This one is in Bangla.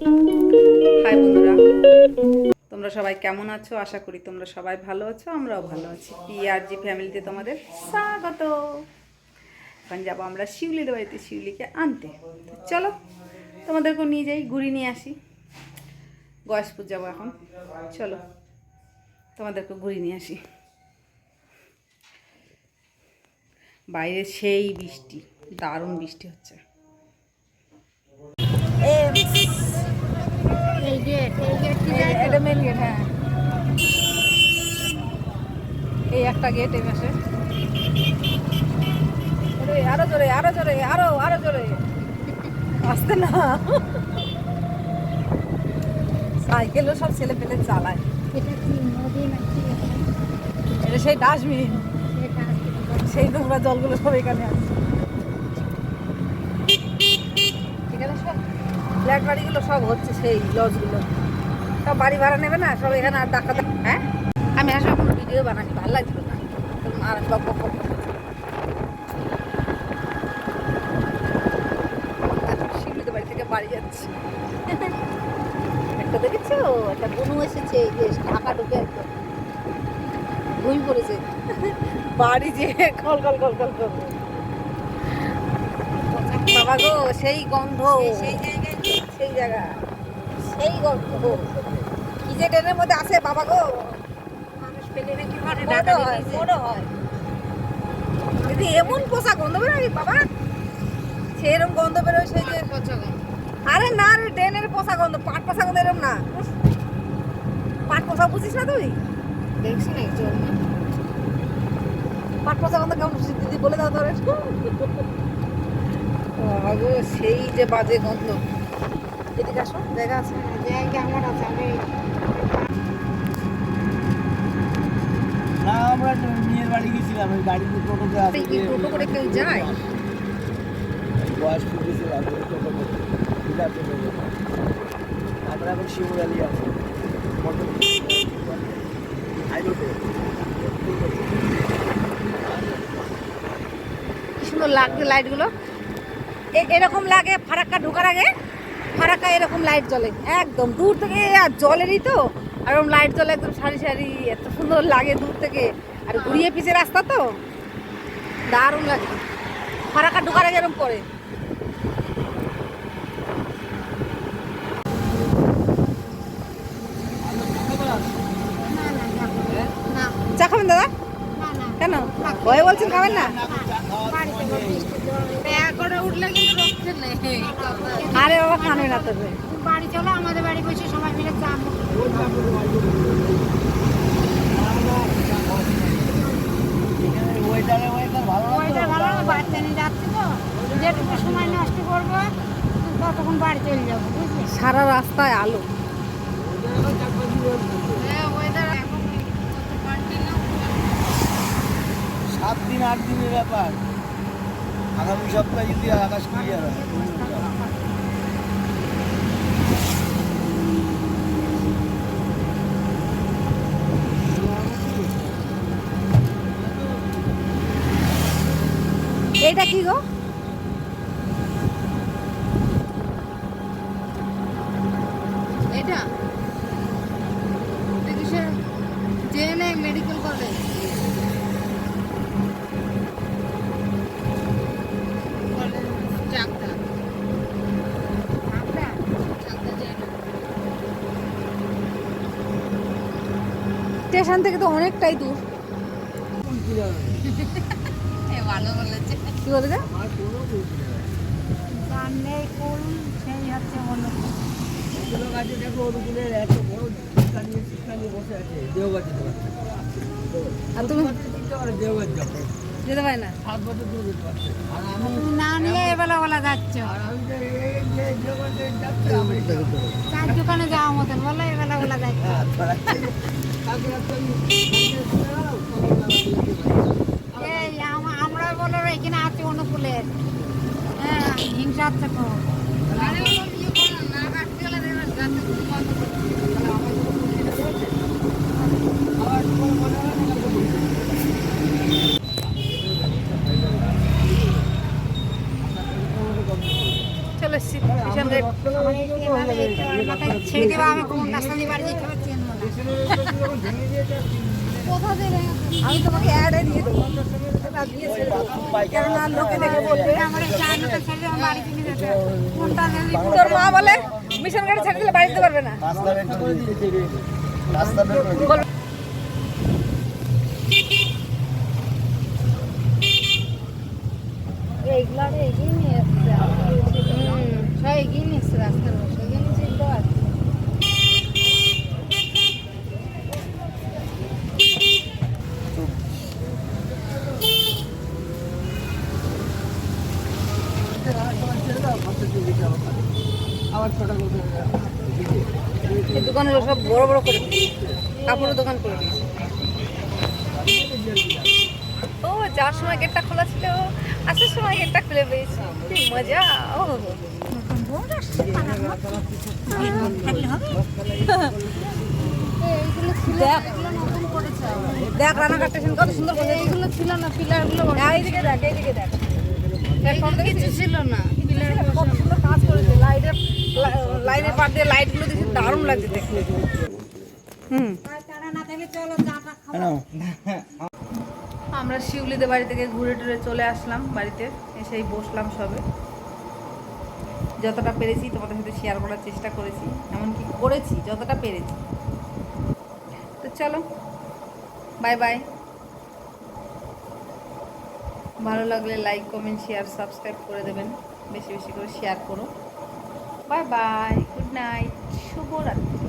হাই বন্ধুরা। তোমরা সবাই কেমন আছো? আশা করি তোমরা সবাই ভালো আছো, আমরাও ভালো আছি। পিআরজি ফ্যামিলিতে তোমাদের স্বাগত। এখন যাব আমরা শিউলির বাড়িতে, শিউলিকে আনতে। চলো, তোমাদেরকেও নিয়ে যাই ঘুরি নিয়ে আসি। গয়েশপুর যাব এখন। চলো তোমাদেরকে ঘুরি নিয়ে আসি। বাইরে সেই বৃষ্টি, দারুণ বৃষ্টি হচ্ছে। এই গেট এই গেট কি এটা মেন গেট হ্যাঁ এই একটা গেট এই পাশে ওরে, আরও জোরে আরও জোরে আরও আরও জোরে। আসতে না। সাইকেলও সব ছেলে পেলে চালায় এটা কি নদী এটা সেই ডাস্টবিন। সেই নোংরা জলগুলো সব এখানে আছে এখানে সব ফ্ল্যাট বাড়িগুলো সব হচ্ছে সেই লজগুলো। সব বাড়ি ভাড়া নেবে না সব এখানে আর ডাকা হ্যাঁ? আমি আসলে কোনো ভিডিও বানানি ভালো লাগছিল না। আর বাড়ি থেকে বাড়ি যাচ্ছি। একটা দেখেছ? একটা বনু এসেছে এই যে ঢাকা ঢুকে একদম। পড়েছে। বাড়ি যে কল কল কল কল কল বাবা গো সেই গন্ধ। সেই সেই জায়গা। সেই গন্ধ কি যে ট্রেনের মধ্যে আছে বাবা গো। মানুষ পেলে নাকি মনে হয় মনে হয়। যদি এমন পোষা গন্ধ বেরোয় বাবা সেরকম গন্ধ বেরোয় সেই যে আরে না রে ট্রেনের পোষা গন্ধ পাট পোষা গন্ধ এরকম না। পাট পোষা বুঝিস না তুই? দেখছি না একজন পাট পোষা গন্ধ কেমন? দিদি বলে দাও একটু সেই যে বাজে গন্ধ। এদিকে আসো জায়গা আছে? জায়গা আমার আছে আমি না আমরা মেয়ের বাড়ি গেছিলাম ওই গাড়িতে টোটোতে আসলে কি টোটো করে কেউ যায়? বয়স গেছিলাম টোটো করে। বিরাট টোটো করে। আমরা এখন আছি। মোটর কি সুন্দর লাগছে লাইটগুলো এরকম লাগে ফারাক্কা ঢোকার আগে? ফারাক্কা এরকম লাইট জ্বলে। একদম দূর থেকে আর জলেরই তো। আর এরকম লাইট জ্বলে একদম সারি সারি এত সুন্দর লাগে দূর থেকে। আর ঘুরিয়ে পিছিয়ে রাস্তা তো। দারুণ লাগে। ফারাক্কা ঢোকার আগে এরকম করে। চা খাবেন দাদা? কেন? ভয়ে বলছেন খাবেন না। আরে বাবা খাবে না তবে বাড়ি চলো আমাদের বাড়ি বসে সবাই মিলে চা ওয়েদার ভালো না তো? বাচ্চা নিয়ে যাচ্ছি তো। যেটুকু সময় নষ্ট করব ততক্ষণ বাড়ি চলে যাব বুঝলি? সারা রাস্তায় আলো। হ্যাঁ সাত দিন আট দিনের ব্যাপার। আগামী সপ্তাহে যদি আকাশ ক্লিয়ার হয় এটা কি গো? স্টেশন থেকে তো অনেকটাই দূর। ভালো বলেছে। কি বলেছে? আর তুমি? যেতে পারে না। সাত বছর ধরে যেতে পারছে। আর আমি না নিয়ে এবেলা বেলা যাচ্ছ। আর আমি তো এই যে দেওগাছে যাচ্ছি আমি চার দোকানে যাওয়া মতন বলো এবেলা বেলা যাচ্ছ। এই আম- আমরা বলো এখানে আছে অনুকূলের হ্যাঁ হিংসা হচ্ছে খুব আমার ছেড়ে দেবো আমি কোন রাস্তা দিয়ে বাড়ি যেতে ভেঙে আমি তোমাকে অ্যাডে দিয়ে দেবো কেননা লোকে দেখে বলবে তোর মা বলে মিশন গাড়ি ছেড়ে দিলে বাড়ি যেতে পারবে না এইগুলো আরে এগিয়ে নিয়ে এসছে সব এগিয়ে নিয়ে এসছে রাস্তার বসে এগিয়ে নিয়ে যেতে আছে আবার ছোট করে এই দোকানগুলো সব বড় বড় করে কাপড়ের দোকান করে দিয়েছে। ও যাওয়ার সময় গেটটা খোলা ছিল। আসার সময় গেটটা খুলে পেয়েছি কি মজা ও। দেখ রান্নাঘাট স্টেশন কত সুন্দর করে এইগুলো ছিল না পিলারগুলো এইদিকে দেখ এইদিকে দেখ। কিছু ছিল না। পিলার কত সুন্দর কাজ করেছে। লাইটের লাইনের পার দিয়ে লাইটগুলো দেখি দারুণ লাগছে হুম। আমরা শিউলিদের বাড়ি থেকে ঘুরে টুরে চলে আসলাম বাড়িতে। এসেই বসলাম সবে। যতটা পেরেছি তোমাদের সাথে শেয়ার করার চেষ্টা করেছি। এমনকি করেছি যতটা পেরেছি। তো চলো বাই বাই ভালো লাগলে লাইক কমেন্ট শেয়ার সাবস্ক্রাইব করে দেবেন। বেশি বেশি করে শেয়ার করুন বাই বাই গুড নাইট শুভরাত্রি।